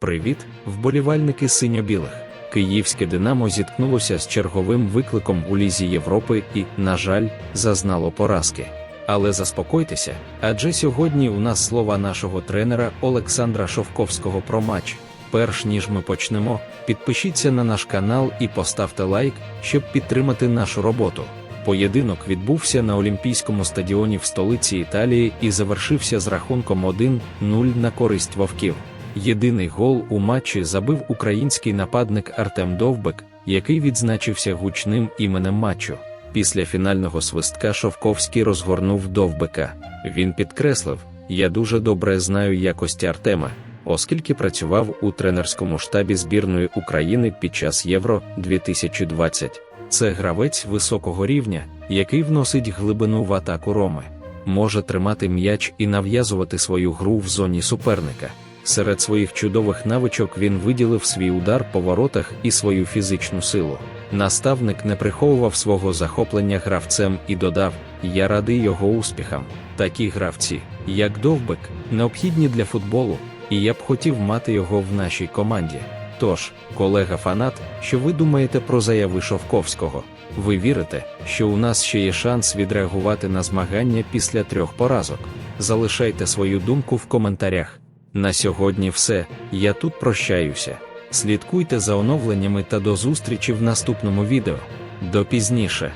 Привіт, вболівальники синьо-білих. Київське Динамо зіткнулося з черговим викликом у Лізі Європи і, на жаль, зазнало поразки. Але заспокойтеся, адже сьогодні у нас слова нашого тренера Олександра Шовковського про матч. Перш ніж ми почнемо, підпишіться на наш канал і поставте лайк, щоб підтримати нашу роботу. Поєдинок відбувся на Олімпійському стадіоні в столиці Італії і завершився з рахунком 1-0 на користь вовків. Єдиний гол у матчі забив український нападник Артем Довбек, який відзначився гучним іменем матчу. Після фінального свистка Шовковський розгорнув Довбека. Він підкреслив: Я дуже добре знаю якості Артема, оскільки працював у тренерському штабі збірної України під час Євро 2020. Це гравець високого рівня, який вносить глибину в атаку Роми, може тримати м'яч і нав'язувати свою гру в зоні суперника. Серед своїх чудових навичок він виділив свій удар по воротах і свою фізичну силу. Наставник не приховував свого захоплення гравцем і додав: Я радий його успіхам. Такі гравці, як Довбек, необхідні для футболу, і я б хотів мати його в нашій команді. Тож, колега фанат, що ви думаєте про заяви Шовковського? Ви вірите, що у нас ще є шанс відреагувати на змагання після трьох поразок? Залишайте свою думку в коментарях. На сьогодні все. Я тут прощаюся. Слідкуйте за оновленнями та до зустрічі в наступному відео. До пізніше.